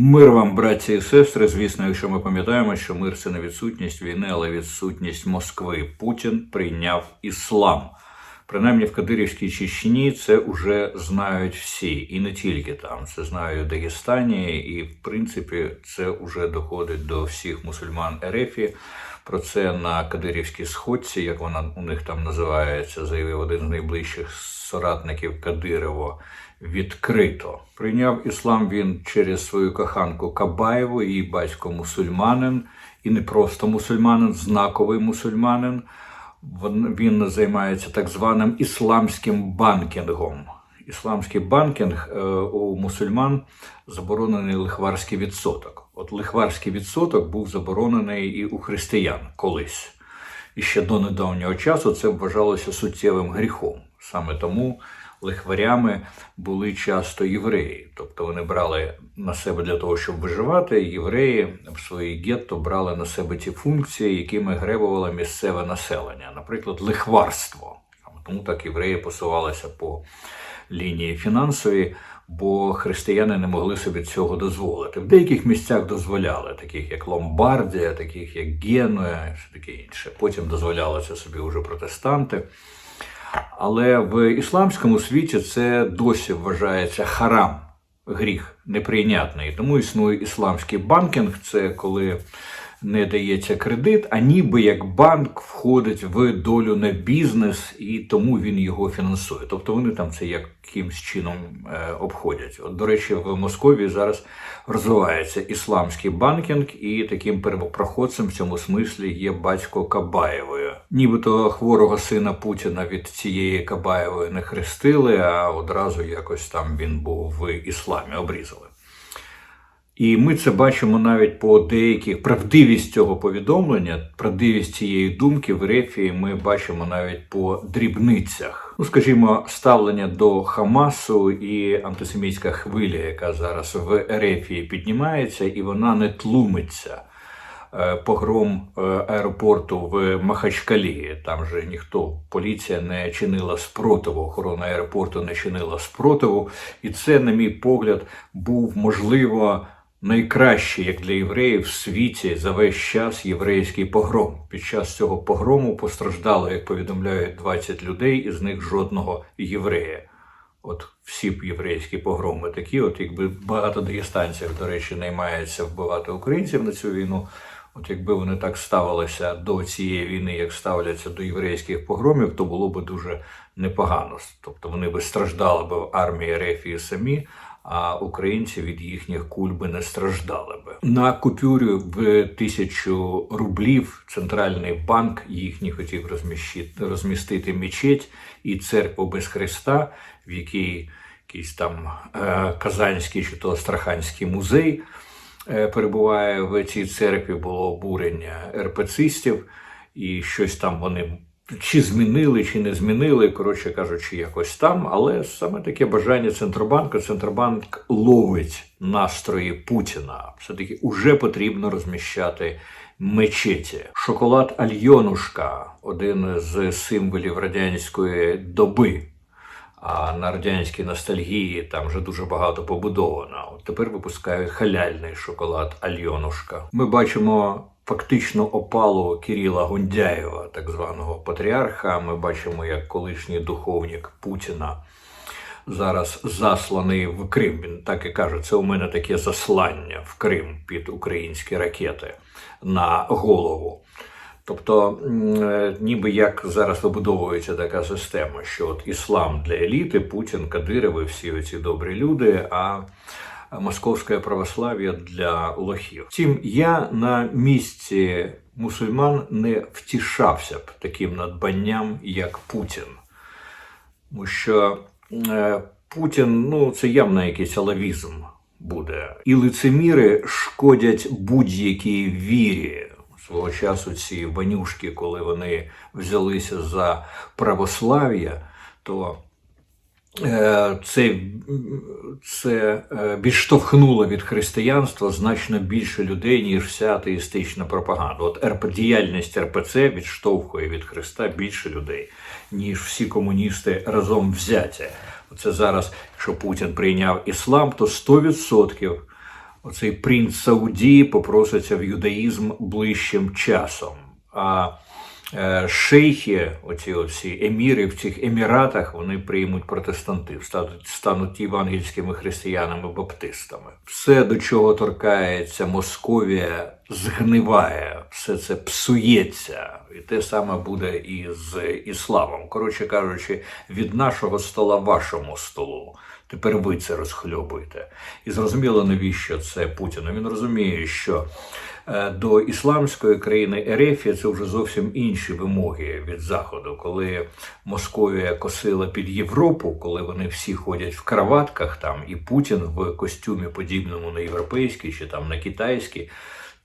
Мир вам, браті і сестри. Звісно, якщо ми пам'ятаємо, що мир це не відсутність війни, але відсутність Москви. Путін прийняв іслам. Принаймні в Кадирівській Чечні це вже знають всі, і не тільки там. Це знають в Дагестані, і в принципі це вже доходить до всіх мусульман Ерефі. Про це на Кадирівській сходці, як вона у них там називається, заявив один з найближчих соратників Кадирова відкрито. Прийняв іслам він через свою коханку Кабаєву, її батько мусульманин, і не просто мусульманин, знаковий мусульманин. Він займається так званим ісламським банкінгом. Ісламський банкінг е, у мусульман заборонений лихварський відсоток. От лихварський відсоток був заборонений і у християн колись. І ще до недавнього часу це вважалося суттєвим гріхом. Саме тому лихварями були часто євреї. Тобто вони брали на себе для того, щоб виживати. Євреї в своїй гетто брали на себе ті функції, якими гребувало місцеве населення, наприклад, лихварство. Тому так євреї посувалися по лінії фінансовій, бо християни не могли собі цього дозволити. В деяких місцях дозволяли, таких як Ломбардія, таких як Генуя, і таке інше. Потім дозволяли це собі вже протестанти. Але в ісламському світі це досі вважається харам, гріх неприйнятний. Тому існує ісламський банкінг, це коли не дається кредит, а ніби як банк входить в долю на бізнес, і тому він його фінансує. Тобто вони там це якимсь чином е, обходять. От, до речі, в Московії зараз розвивається ісламський банкінг, і таким первопроходцем в цьому смислі є батько Кабаєвої. Нібито хворого сина Путіна від цієї Кабаєвої не хрестили, а одразу якось там він був в ісламі, обрізали. І ми це бачимо навіть по деяких правдивість цього повідомлення, правдивість цієї думки в Рефії ми бачимо навіть по дрібницях. Ну, скажімо, ставлення до Хамасу і антисемітська хвиля, яка зараз в Рефії піднімається, і вона не тлумиться. Е, Погром е, аеропорту в Махачкалі. Там же ніхто, поліція не чинила спротиву, охорона аеропорту не чинила спротиву. І це, на мій погляд, був можливо найкращий, як для євреїв, в світі за весь час єврейський погром. Під час цього погрому постраждало, як повідомляють, 20 людей, із них жодного єврея. От всі б єврейські погроми такі, от якби багато дагестанців, до речі, наймається вбивати українців на цю війну. От якби вони так ставилися до цієї війни, як ставляться до єврейських погромів, то було б дуже непогано. Тобто вони би страждали б в армії Рефії самі, а українці від їхніх куль би не страждали би. На купюрі в тисячу рублів центральний банк їхній хотів розмістити мечеть і церкву без Христа, в якій якийсь там е, Казанський чи то Астраханський музей перебуває в цій церкві, було обурення РПЦистів, і щось там вони чи змінили, чи не змінили, коротше кажучи, якось там. Але саме таке бажання Центробанку. Центробанк ловить настрої Путіна. Все-таки уже потрібно розміщати мечеті. Шоколад Альйонушка один з символів радянської доби. А на радянській ностальгії там вже дуже багато побудовано. От тепер випускають халяльний шоколад Альйонушка. Ми бачимо фактично опалу Кирила Гундяєва, так званого патріарха. Ми бачимо, як колишній духовник Путіна зараз засланий в Крим. Він так і каже: це у мене таке заслання в Крим під українські ракети на голову. Тобто, е, ніби як зараз вибудовується така система, що от іслам для еліти, Путін, Кадиров і всі оці добрі люди, а московське православ'я для лохів. Втім, я на місці мусульман не втішався б таким надбанням, як Путін. Тому що е, Путін ну, це явно якийсь алавізм буде. І лицеміри шкодять будь-якій вірі. Свого часу ці ванюшки, коли вони взялися за православ'я, то е, це, це е, відштовхнуло від християнства значно більше людей, ніж вся атеїстична пропаганда. От РП, діяльність РПЦ відштовхує від Христа більше людей, ніж всі комуністи разом взяті. Це зараз, якщо Путін прийняв іслам, то 100% оцей принц Сауді попроситься в юдаїзм ближчим часом. А е, шейхи, оці оці еміри в цих еміратах, вони приймуть протестантив, стануть, євангельськими християнами баптистами. Все, до чого торкається Московія, згниває, все це псується. І те саме буде і з ісламом. Коротше кажучи, від нашого стола вашому столу. Тепер ви це розхльобуєте. І зрозуміло, навіщо це Путіну. Він розуміє, що е, до ісламської країни Ерефія це вже зовсім інші вимоги від Заходу. Коли Московія косила під Європу, коли вони всі ходять в краватках там, і Путін в костюмі, подібному на європейський чи там на китайський,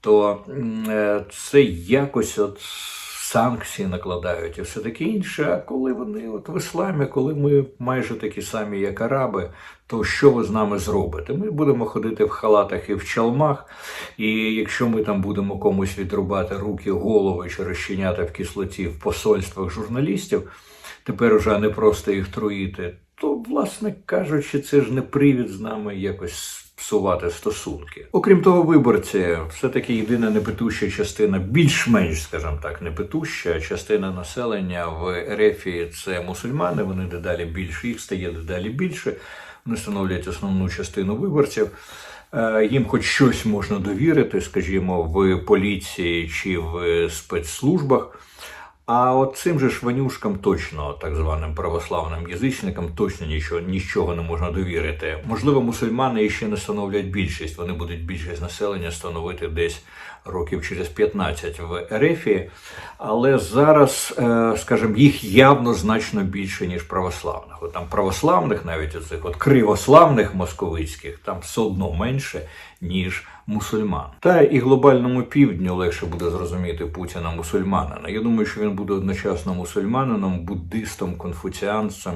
то е, це якось от санкції накладають і все таке інше. А коли вони от в ісламі, коли ми майже такі самі, як араби, то що ви з нами зробите? Ми будемо ходити в халатах і в чалмах, і якщо ми там будемо комусь відрубати руки, голови чи розчиняти в кислоті в посольствах журналістів, тепер уже не просто їх труїти, то, власне кажучи, це ж не привід з нами якось псувати стосунки. Окрім того, виборці, все-таки єдина непитуща частина, більш-менш, скажімо так, непитуща частина населення в Ерефії це мусульмани. Вони дедалі більше, їх стає дедалі більше. Вони становлять основну частину виборців. Е, Їм хоч щось можна довірити, скажімо, в поліції чи в спецслужбах. А от цим же шванюшкам точно, так званим православним язичникам, точно нічого, нічого не можна довірити. Можливо, мусульмани ще не становлять більшість. Вони будуть більшість населення становити десь років через 15 в Ерефії. Але зараз, е, скажімо, їх явно значно більше, ніж православних. От там православних, навіть оцих от кривославних московицьких, там все одно менше, ніж мусульман. Та і глобальному півдню легше буде зрозуміти Путіна мусульманина. Я думаю, що він буде одночасно мусульманином, буддистом, конфуціанцем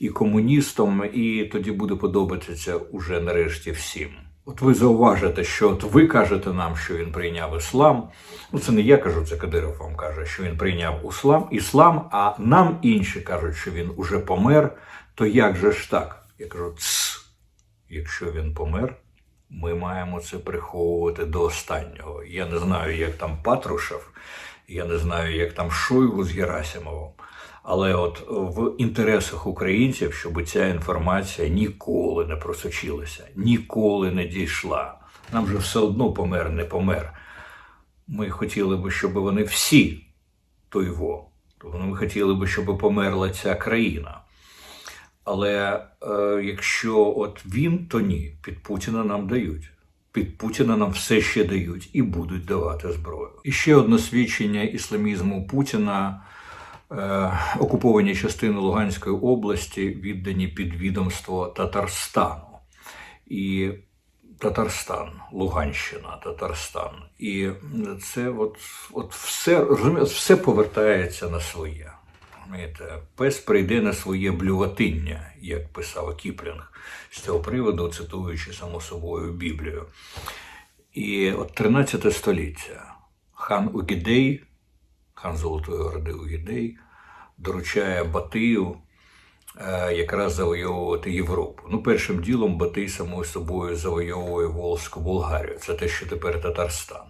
і комуністом, і тоді буде подобатися уже нарешті всім. От ви зауважите, що от ви кажете нам, що він прийняв іслам. Ну це не я кажу, це Кадиров вам каже, що він прийняв іслам, іслам, а нам інші кажуть, що він уже помер. То як же ж так? Я кажу, цс, якщо він помер, ми маємо це приховувати до останнього. Я не знаю, як там Патрушев, я не знаю, як там Шойгу з Герасимовим. Але от в інтересах українців, щоб ця інформація ніколи не просочилася, ніколи не дійшла. Нам же все одно помер, не помер. Ми хотіли би, щоб вони всі той. Тобто ми хотіли би, щоб померла ця країна. Але е, якщо от він, то ні, під Путіна нам дають. Під Путіна нам все ще дають і будуть давати зброю. І ще одне свідчення ісламізму Путіна. Е, окуповані частини Луганської області віддані під відомство Татарстану. І Татарстан, Луганщина, Татарстан. І це от, от все, розумієте, все повертається на своє. Розумієте, Пес прийде на своє блюватиння, як писав Кіплінг з цього приводу, цитуючи само собою Біблію. І от 13 століття хан Угідей, хан Золотої Орди Угідей, доручає Батию е, якраз завойовувати Європу. Ну, першим ділом Батий самою собою завойовує Волзьку Болгарію. Це те, що тепер Татарстан.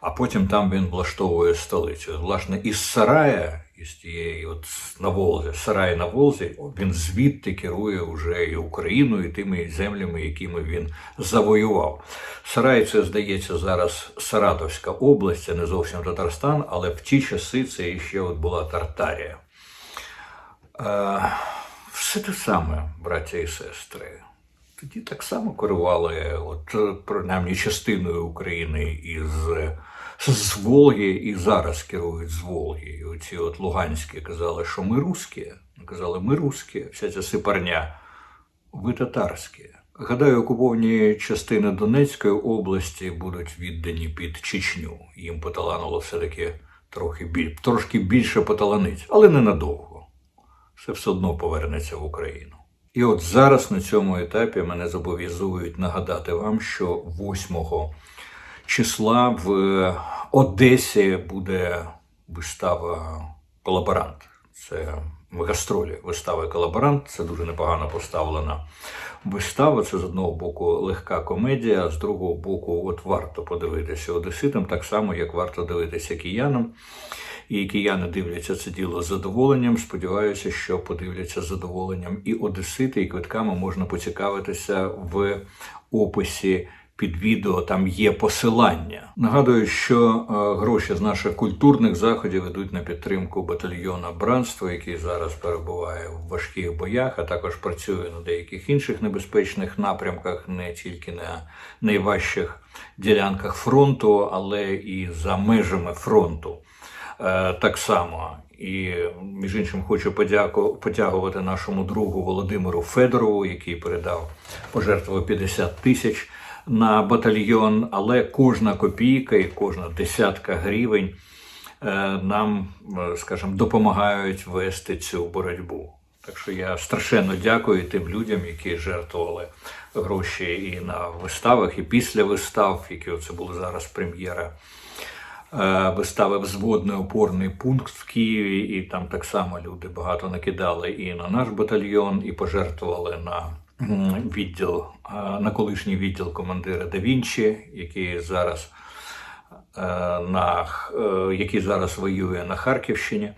А потім там він влаштовує столицю. Власне, із Сарая, із тієї от на Волзі, Сарай на Волзі, він звідти керує вже і Україною, і тими землями, якими він завоював. Сарай, це здається зараз Саратовська область, це не зовсім Татарстан, але в ті часи це ще от була Тартарія. Е, все те саме, браття і сестри. Тоді так само керували, от, принаймні, частиною України із з Волги, і зараз керують з Волги. І оці от Луганські казали, що ми русські. Казали, ми русські, вся ця сипарня, ви татарські. Гадаю, окуповані частини Донецької області будуть віддані під Чечню. Їм поталанило все-таки трохи біль, трошки більше поталанить, але ненадовго. Все все одно повернеться в Україну. І от зараз на цьому етапі мене зобов'язують нагадати вам, що 8 числа в Одесі буде вистава колаборант. Це в гастролі вистави Колаборант. Це дуже непогано поставлена вистава. Це з одного боку легка комедія, а з другого боку, от варто подивитися одеситам, так само як варто дивитися киянам. І кияни дивляться це діло з задоволенням. Сподіваюся, що подивляться з задоволенням і одесити, і квитками можна поцікавитися в описі. Під відео там є посилання. Нагадую, що е, гроші з наших культурних заходів йдуть на підтримку батальйона братства, який зараз перебуває в важких боях, а також працює на деяких інших небезпечних напрямках, не тільки на найважчих ділянках фронту, але і за межами фронту. Е, так само. І між іншим хочу подяку подякувати нашому другу Володимиру Федорову, який передав пожертвував 50 тисяч на батальйон. Але кожна копійка і кожна десятка гривень е, нам, е, скажімо, допомагають вести цю боротьбу. Так що я страшенно дякую тим людям, які жертвували гроші і на виставах, і після вистав, які оце були зараз прем'єра е, вистави Взводний опорний пункт в Києві, і там так само люди багато накидали і на наш батальйон, і пожертвували на відділ, на колишній відділ командира Да Вінчі, який зараз е, на е, який зараз воює на Харківщині.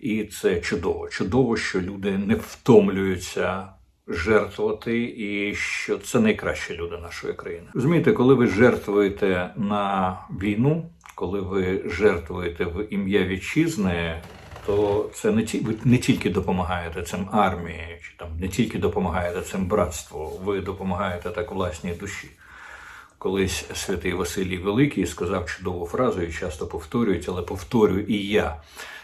І це чудово. Чудово, що люди не втомлюються жертвувати, і що це найкращі люди нашої країни. Розумієте, коли ви жертвуєте на війну, коли ви жертвуєте в ім'я вітчизни, то це не ті, ви не тільки допомагаєте цим армії, чи там не тільки допомагаєте цим братству, ви допомагаєте так власній душі. Колись святий Василій Великий сказав чудову фразу, і часто повторюють, але повторюю і я.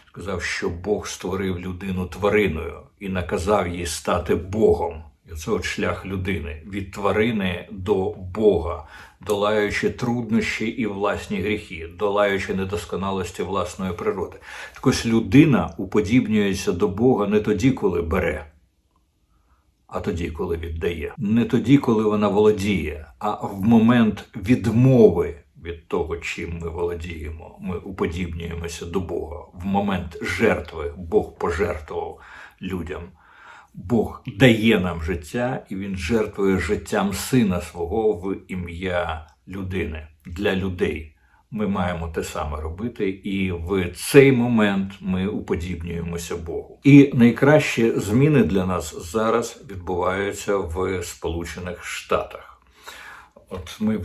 Сказав, що Бог створив людину твариною і наказав їй стати Богом. Це от шлях людини від тварини до Бога, долаючи труднощі і власні гріхи, долаючи недосконалості власної природи. Так ось людина уподібнюється до Бога не тоді, коли бере, а тоді, коли віддає. Не тоді, коли вона володіє, а в момент відмови від того, чим ми володіємо. Ми уподібнюємося до Бога. В момент жертви Бог пожертвував людям. Бог дає нам життя, і Він жертвує життям сина свого в ім'я людини для людей. Ми маємо те саме робити, і в цей момент ми уподібнюємося Богу. І найкращі зміни для нас зараз відбуваються в Сполучених Штатах. От ми,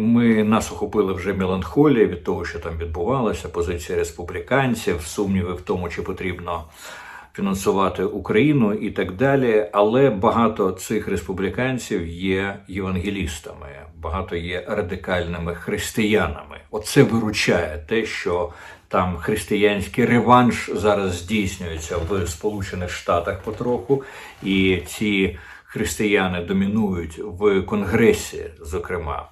ми нас охопили вже меланхолія від того, що там відбувалося, позиція республіканців, сумніви в тому, чи потрібно фінансувати Україну і так далі. Але багато цих республіканців є євангелістами, багато є радикальними християнами. Оце виручає те, що там християнський реванш зараз здійснюється в Сполучених Штатах потроху, і ці християни домінують в Конгресі, зокрема.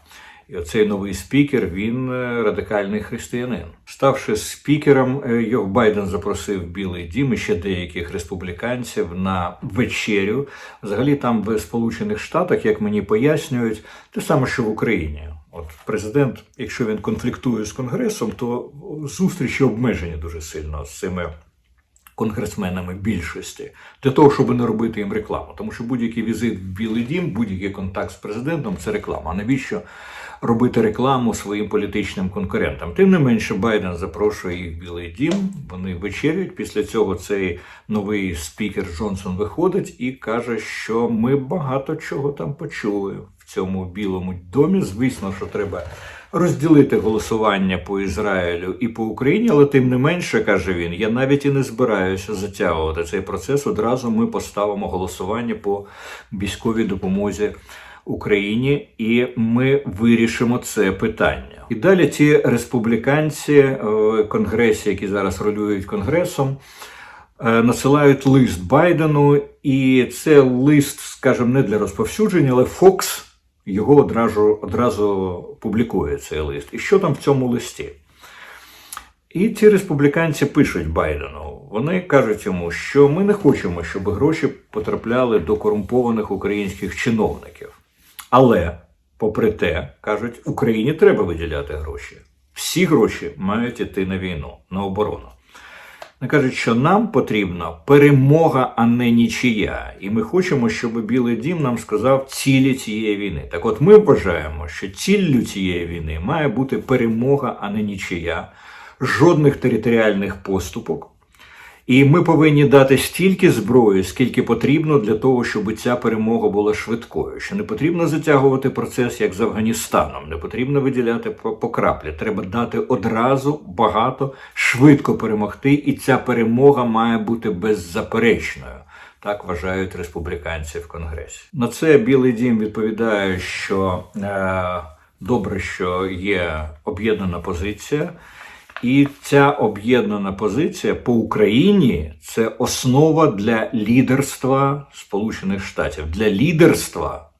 І оцей новий спікер він е, радикальний християнин. Ставши спікером, е, його Байден запросив Білий Дім і ще деяких республіканців на вечерю. Взагалі, там в Сполучених Штатах, як мені пояснюють, те саме, що в Україні. От президент, якщо він конфліктує з конгресом, то зустрічі обмежені дуже сильно з цими конгресменами більшості для того, щоб не робити їм рекламу. Тому що будь-який візит в Білий Дім, будь-який контакт з президентом це реклама. А навіщо робити рекламу своїм політичним конкурентам? Тим не менше, Байден запрошує їх в Білий Дім. Вони вечерюють. Після цього цей новий спікер Джонсон виходить і каже, що ми багато чого там почули в цьому білому домі. Звісно, що треба розділити голосування по Ізраїлю і по Україні, але тим не менше, каже він, я навіть і не збираюся затягувати цей процес. Одразу ми поставимо голосування по військовій допомозі Україні, і ми вирішимо це питання. І далі ті республіканці в конгресі, які зараз рулюють конгресом. е, Насилають лист Байдену, і це лист, скажімо, не для розповсюдження, але Фокс його одразу, одразу публікує цей лист. І що там в цьому листі? І ці республіканці пишуть Байдену. Вони кажуть йому, що ми не хочемо, щоб гроші потрапляли до корумпованих українських чиновників. Але, попри те, кажуть, Україні треба виділяти гроші. Всі гроші мають іти на війну, на оборону. Вони кажуть, що нам потрібна перемога, а не нічия. І ми хочемо, щоб Білий Дім нам сказав цілі цієї війни. Так от ми вважаємо, що ціллю цієї війни має бути перемога, а не нічия, жодних територіальних поступок. І ми повинні дати стільки зброї, скільки потрібно для того, щоб ця перемога була швидкою. Що не потрібно затягувати процес як з Афганістаном, не потрібно виділяти по, краплі. Треба дати одразу багато, швидко перемогти, і ця перемога має бути беззаперечною. Так вважають республіканці в Конгресі. На це Білий Дім відповідає, що е, добре, що є об'єднана позиція. І ця об'єднана позиція по Україні це основа для лідерства Сполучених Штатів, для лідерства,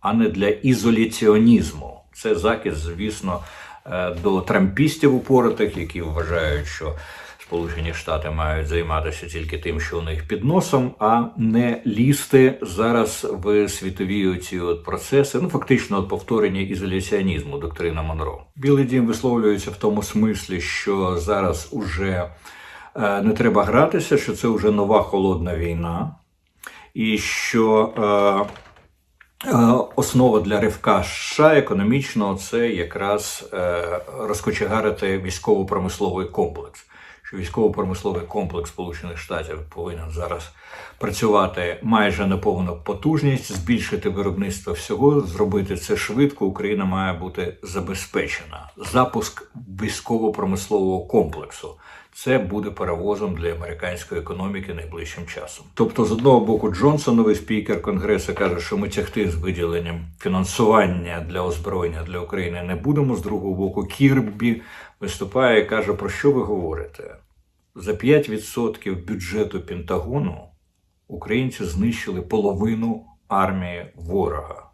а не для ізоляціонізму. Це закид, звісно, е, до трампістів упоротих, які вважають, що Сполучені Штати мають займатися тільки тим, що у них під носом, а не лізти зараз в світові оці от процеси, ну фактично повторення ізоляціонізму, доктрина Монро. Білий дім висловлюється в тому смислі, що зараз уже е, не треба гратися, що це вже нова холодна війна, і що е, е, основа для ривка США економічного це якраз е, розкочегарити військово-промисловий комплекс що військово-промисловий комплекс Сполучених Штатів повинен зараз працювати майже на повну потужність, збільшити виробництво всього, зробити це швидко. Україна має бути забезпечена. Запуск військово-промислового комплексу. Це буде перевозом для американської економіки найближчим часом. Тобто, з одного боку, Джонсон, новий спікер Конгресу, каже, що ми тягти з виділенням фінансування для озброєння для України не будемо. З другого боку, Кірбі виступає і каже, про що ви говорите? За 5% бюджету Пентагону українці знищили половину армії ворога.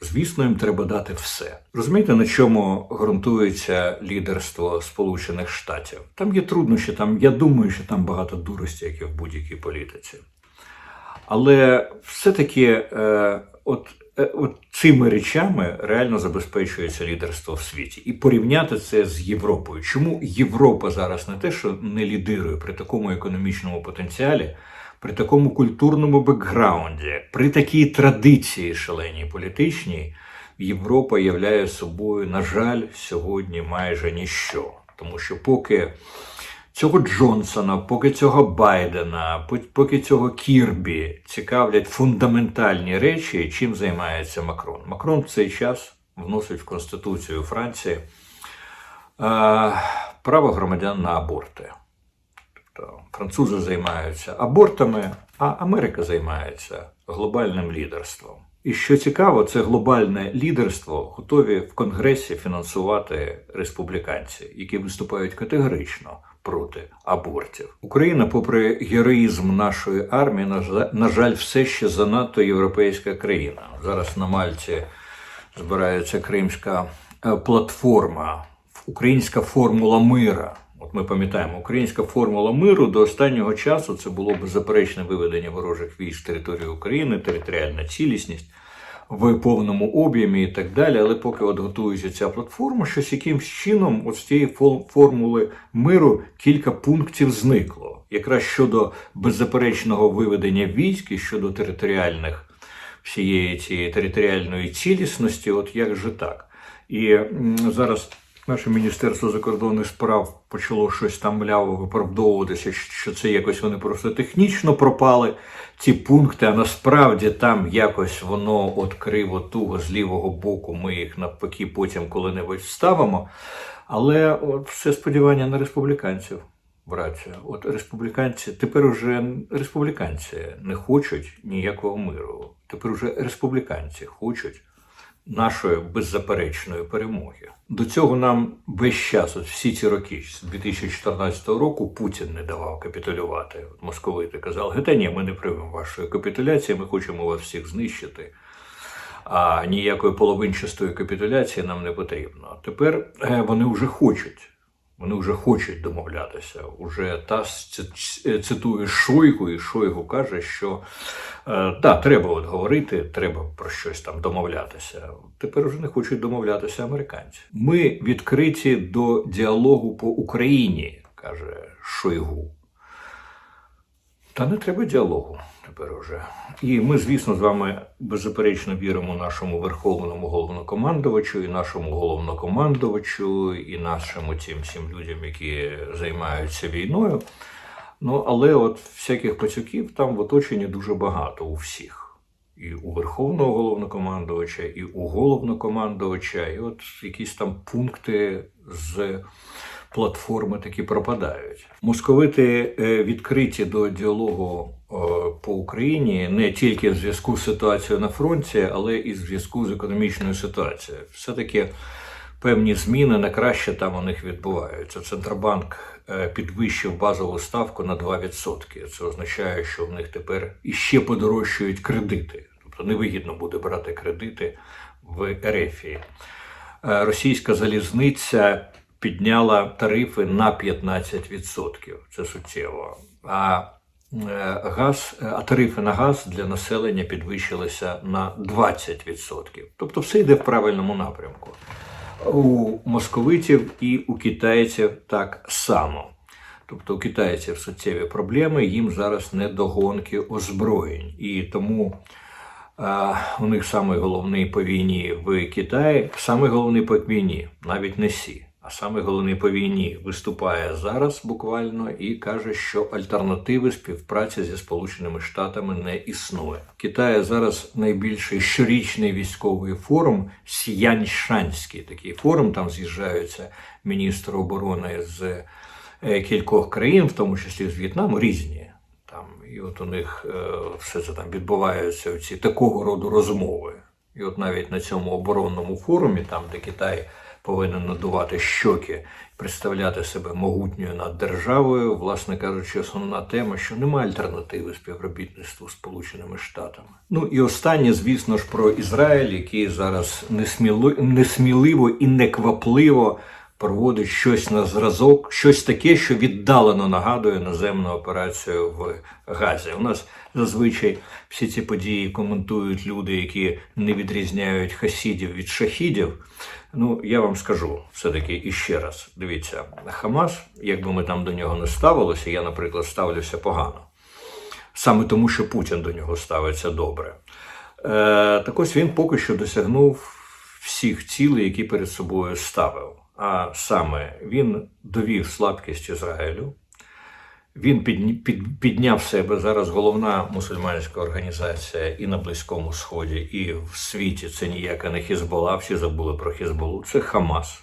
Звісно, їм треба дати все. Розумієте, на чому ґрунтується лідерство Сполучених Штатів? Там є труднощі, там я думаю, що там багато дурості, як і в будь-якій політиці. Але все-таки, е, от, от цими речами реально забезпечується лідерство в світі. І порівняти це з Європою. Чому Європа зараз не те, що не лідирує при такому економічному потенціалі? При такому культурному бекграунді, при такій традиції шаленій політичній, Європа являє собою, на жаль, сьогодні майже ніщо. Тому що поки цього Джонсона, поки цього Байдена, поки цього Кірбі цікавлять фундаментальні речі, чим займається Макрон. Макрон в цей час вносить в Конституцію Франції е, право громадян на аборти. Тобто французи займаються абортами, а Америка займається глобальним лідерством. І що цікаво, це глобальне лідерство готові в Конгресі фінансувати республіканці, які виступають категорично проти абортів. Україна, попри героїзм нашої армії, на жаль, все ще занадто європейська країна. Зараз на Мальті збирається кримська е, платформа, українська формула мира. От ми пам'ятаємо, українська формула миру до останнього часу це було беззаперечне виведення ворожих військ з території України, територіальна цілісність в повному об'ємі і так далі. Але поки от готується ця платформа, щось якимсь чином з цієї формули миру кілька пунктів зникло. Якраз щодо беззаперечного виведення військ і щодо територіальних всієї цієї територіальної цілісності, от як же так? І зараз. Наше Міністерство закордонних справ почало щось там мляво виправдовуватися, що це якось вони просто технічно пропали, ці пункти, а насправді там якось воно от криво туго з лівого боку. Ми їх навпаки потім коли-небудь вставимо. Але от все сподівання на республіканців, братця. От республіканці тепер уже республіканці не хочуть ніякого миру. Тепер уже республіканці хочуть нашої беззаперечної перемоги. До цього нам весь час, от всі ці роки, з 2014 року, Путін не давав капітулювати. От Московити казали, та ні, ми не приймемо вашої капітуляції, ми хочемо вас всіх знищити. А ніякої половинчастої капітуляції нам не потрібно. Тепер е, вони вже хочуть. Вони вже хочуть домовлятися. Уже ТАСС цитує Шойгу, і Шойгу каже, що е, да, треба от говорити, треба про щось там домовлятися. Тепер вже не хочуть домовлятися американці. Ми відкриті до діалогу по Україні, каже Шойгу. Та не треба діалогу тепер уже. І ми, звісно, з вами беззаперечно віримо нашому верховному головнокомандувачу, і нашому головнокомандувачу, і нашим тим всім людям, які займаються війною. Ну, але от всяких пацюків там в оточенні дуже багато у всіх. І у верховного головнокомандувача, і у головнокомандувача, і от якісь там пункти з платформи таки пропадають. Московити е, відкриті до діалогу по Україні не тільки в зв'язку з ситуацією на фронті, але і в зв'язку з економічною ситуацією. Все-таки певні зміни на краще там у них відбуваються. Центробанк е, підвищив базову ставку на 2%. Це означає, що в них тепер іще подорожчують кредити. Тобто невигідно буде брати кредити в Ерефії. Е, Російська залізниця підняла тарифи на 15%. Це суттєво. А е, газ, а тарифи на газ для населення підвищилися на 20%. Тобто все йде в правильному напрямку. У московитів і у китайців так само. Тобто у китайців суттєві проблеми, їм зараз не до гонки озброєнь. І тому а, у них самий головний по війні в Китаї, самий головний по війні, навіть не Сі, а самий головний по війні виступає зараз буквально і каже, що альтернативи співпраці зі Сполученими Штатами не існує. В Китаї зараз найбільший щорічний військовий форум Сіяньшанський. Такий форум там з'їжджаються міністри оборони з е, кількох країн, в тому числі з В'єтнаму, різні. Там і от у них е, все це там відбуваються ці такого роду розмови. І от навіть на цьому оборонному форумі, там де Китай повинен надувати щоки, представляти себе могутньою над державою, власне кажучи, основна тема, що немає альтернативи співробітництву з Сполученими Штатами. Ну і останнє, звісно ж, про Ізраїль, який зараз несміливо і неквапливо проводить щось на зразок, щось таке, що віддалено нагадує наземну операцію в Газі. У нас зазвичай всі ці події коментують люди, які не відрізняють хасідів від шахідів. Ну, я вам скажу все-таки іще раз: дивіться, Хамас, якби ми там до нього не ставилися, я, наприклад, ставлюся погано. Саме тому, що Путін до нього ставиться добре. Е, так ось він поки що досягнув всіх цілей, які перед собою ставив. А саме він довів слабкість Ізраїлю, він під, під, підняв себе зараз головна мусульманська організація і на Близькому Сході, і в світі це ніяка не Хізбола, всі забули про Хізболу, це Хамас.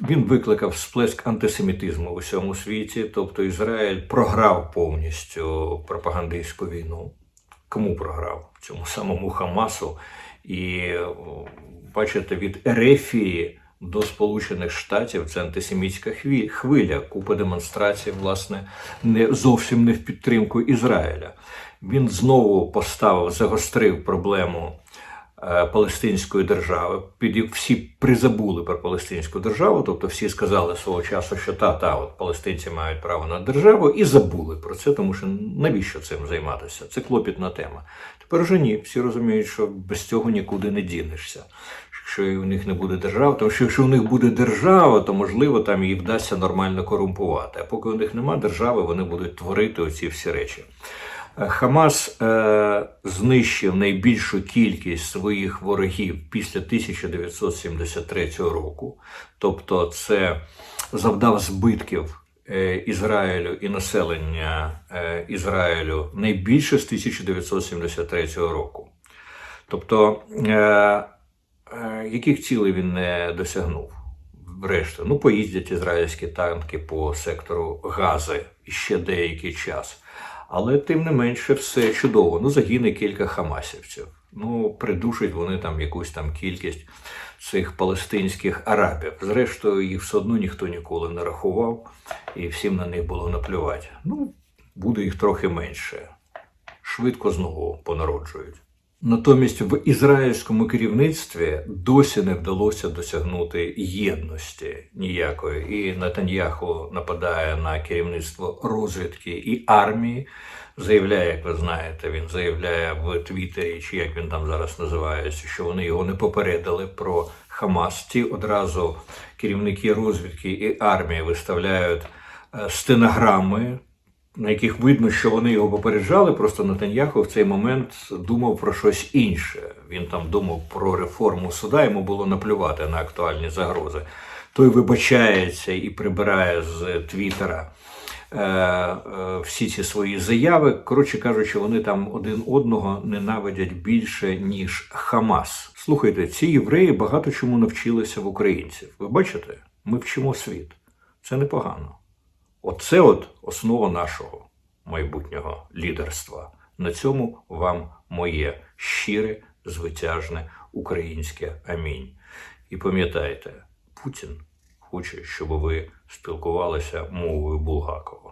Він викликав сплеск антисемітизму у всьому світі, тобто Ізраїль програв повністю пропагандистську війну. Кому програв? Цьому самому Хамасу. І бачите, від Ерефії до Сполучених Штатів це антисемітська хвиля, купа демонстрацій, власне, не зовсім не в підтримку Ізраїля. Він знову поставив, загострив проблему е, Палестинської держави. під Всі призабули про Палестинську державу, тобто всі сказали свого часу, що та, та, от палестинці мають право на державу, і забули про це, тому що навіщо цим займатися? Це клопітна тема. Тепер вже ні, всі розуміють, що без цього нікуди не дінешся що у них не буде держави, тому що якщо у них буде держава, то можливо там їй вдасться нормально корумпувати. А поки у них немає держави, вони будуть творити оці всі речі. Е, Хамас е, знищив найбільшу кількість своїх ворогів після 1973 року, тобто це завдав збитків е, Ізраїлю і населення е, Ізраїлю найбільше з 1973 року. Тобто яких цілей він не досягнув? Врешті, ну, поїздять ізраїльські танки по сектору Гази ще деякий час. Але тим не менше все чудово. Ну, загине кілька хамасівців. Ну, придушать вони там якусь там кількість цих палестинських арабів. Зрештою, їх все одно ніхто ніколи не рахував, і всім на них було наплювати. Ну, буде їх трохи менше. Швидко знову понароджують. Натомість в ізраїльському керівництві досі не вдалося досягнути єдності ніякої. І Натаньяху нападає на керівництво розвідки і армії. Заявляє, як ви знаєте, він заявляє в Твіттері, чи як він там зараз називається, що вони його не попередили про Хамас. Ті одразу керівники розвідки і армії виставляють е, стенограми, на яких видно, що вони його попереджали. Просто Натаньяху в цей момент думав про щось інше. Він там думав про реформу суда, йому було наплювати на актуальні загрози. Той вибачається і прибирає з Твіттера е, е, всі ці свої заяви. Коротше кажучи, вони там один одного ненавидять більше, ніж Хамас. Слухайте, ці євреї багато чому навчилися в українців. Ви бачите, ми вчимо світ. Це непогано. Оце от основа нашого майбутнього лідерства. На цьому вам моє щире, звитяжне українське амінь. І пам'ятайте, Путін хоче, щоб ви спілкувалися мовою Булгакова.